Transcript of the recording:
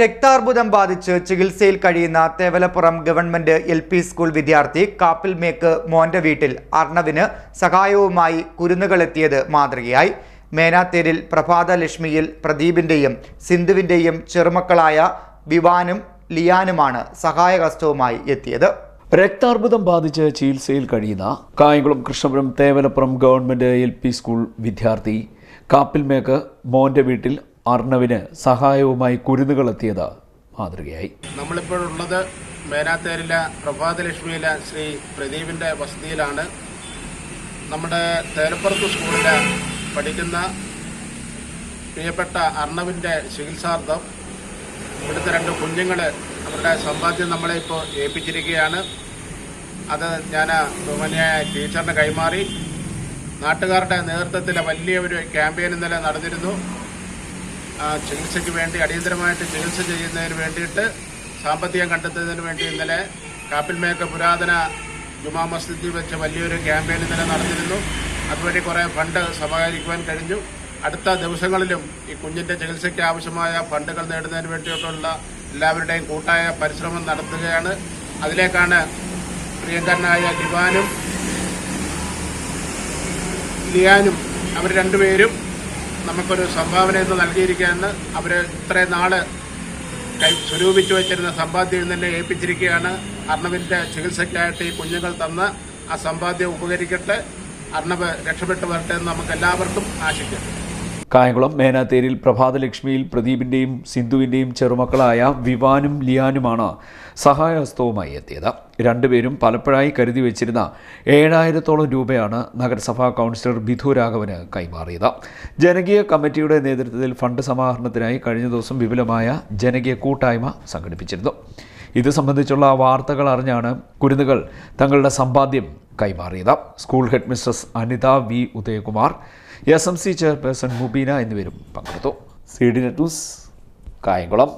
രക്താർബുദം ബാധിച്ച് ചികിത്സയിൽ കഴിയുന്ന Thevalappuram government L P school വിദ്യാർത്ഥി കാപ്പിൽ മേക്ക് മോന്റെ വീട്ടിൽ അർണവിന് സഹായവുമായി കുരുന്നുകളെത്തിയത് മാതൃകയായി. മേനാത്തേരിൽ പ്രഭാതലക്ഷ്മിയിൽ പ്രദീപിന്റെയും സിന്ധുവിന്റെയും ചെറുമക്കളായ വിവാനും ലിയാനുമാണ് സഹായഹസ്തവുമായി എത്തിയത്. രക്താർബുദം ബാധിച്ച് ചികിത്സയിൽ കഴിയുന്ന Kayamkulam Krishnapuram Thevalappuram government L school വിദ്യാർത്ഥി കാപ്പിൽമേക്ക് മോന്റെ വീട്ടിൽ അർണവിന് സഹായവുമായി കുരുന്നുകളെത്തിയത് മാതൃകയായി. നമ്മളിപ്പോഴുള്ളത് മേനാത്തേരിലെ പ്രഭാതലക്ഷ്മിയിലെ ശ്രീ പ്രദീപിന്റെ വസതിയിലാണ്. നമ്മുടെ തേലപ്പുറത്ത് സ്കൂളിൽ പഠിക്കുന്ന പ്രിയപ്പെട്ട അർണവിന്റെ ചികിത്സാർത്ഥം ഇവിടുത്തെ രണ്ട് കുഞ്ഞുങ്ങൾ അവരുടെ സമ്പാദ്യം നമ്മളെ ഇപ്പോൾ ഏൽപ്പിച്ചിരിക്കുകയാണ്. അത് ഞാൻ ബഹുമാനിയായ ടീച്ചറിന് കൈമാറി. നാട്ടുകാരുടെ നേതൃത്വത്തിലെ വലിയ ഒരു ക്യാമ്പയിൻ ഇന്നലെ നടന്നിരുന്നു. ചികിത്സയ്ക്ക് വേണ്ടി അടിയന്തരമായിട്ട് ചികിത്സ ചെയ്യുന്നതിന് വേണ്ടിയിട്ട് സാമ്പത്തികം കണ്ടെത്തുന്നതിന് വേണ്ടി ഇന്നലെ കാപ്പിൽമേക്ക പുരാതന ജുമാ മസ്ജിദിൽ വെച്ച് വലിയൊരു ക്യാമ്പയിൻ ഇന്നലെ നടന്നിരുന്നു. അതുവഴി കുറേ ഫണ്ട് സമാഹരിക്കുവാൻ കഴിഞ്ഞു. അടുത്ത ദിവസങ്ങളിലും ഈ കുഞ്ഞിന്റെ ചികിത്സയ്ക്ക് ആവശ്യമായ ഫണ്ടുകൾ നേടുന്നതിന് വേണ്ടിയിട്ടുള്ള എല്ലാവരുടെയും കൂട്ടായ പരിശ്രമം നടത്തുകയാണ്. അതിലേക്കാണ് പ്രിയങ്കരനായ ദിവാനും ലിയാനും അവർ രണ്ടുപേരും നമുക്കൊരു സംഭാവന എന്ന് നൽകിയിരിക്കുകയെന്ന് അവർ ഇത്രയും നാൾ കൈ സ്വരൂപിച്ചു വെച്ചിരുന്ന സമ്പാദ്യം തന്നെ ഏൽപ്പിച്ചിരിക്കുകയാണ്. അർണവിന്റെ ചികിത്സയ്ക്കായിട്ട് ഈ കുഞ്ഞുങ്ങൾ തന്ന് ആ സമ്പാദ്യം ഉപകരിക്കട്ടെ. അർണവ് രക്ഷപ്പെട്ടു വരട്ടെ എന്ന് നമുക്ക് എല്ലാവർക്കും കായംകുളം മേനാത്തേരിൽ പ്രഭാതലക്ഷ്മിയിൽ പ്രദീപിന്റെയും സിന്ധുവിന്റെയും ചെറുമക്കളായ വിവാനും ലിയാനുമാണ് സഹായഹസ്തവുമായി എത്തിയത്. രണ്ടുപേരും പലപ്പോഴായി കരുതി വെച്ചിരുന്ന ഏഴായിരത്തോളം രൂപയാണ് നഗരസഭാ കൗൺസിലർ ബിധു രാഘവന് കൈമാറിയത്. ജനകീയ കമ്മിറ്റിയുടെ നേതൃത്വത്തിൽ ഫണ്ട് സമാഹരണത്തിനായി കഴിഞ്ഞ ദിവസം വിപുലമായ ജനകീയ കൂട്ടായ്മ സംഘടിപ്പിച്ചിരുന്നു. ഇത് സംബന്ധിച്ചുള്ള വാർത്തകൾ അറിഞ്ഞാണ് കുരുന്നുകൾ തങ്ങളുടെ സമ്പാദ്യം കൈമാറിയത്. School headmistress Anitha V Udayakumar S M C chairperson Mubeena എന്നിവരും പങ്കെടുത്തു. C D net news Kayamkulam.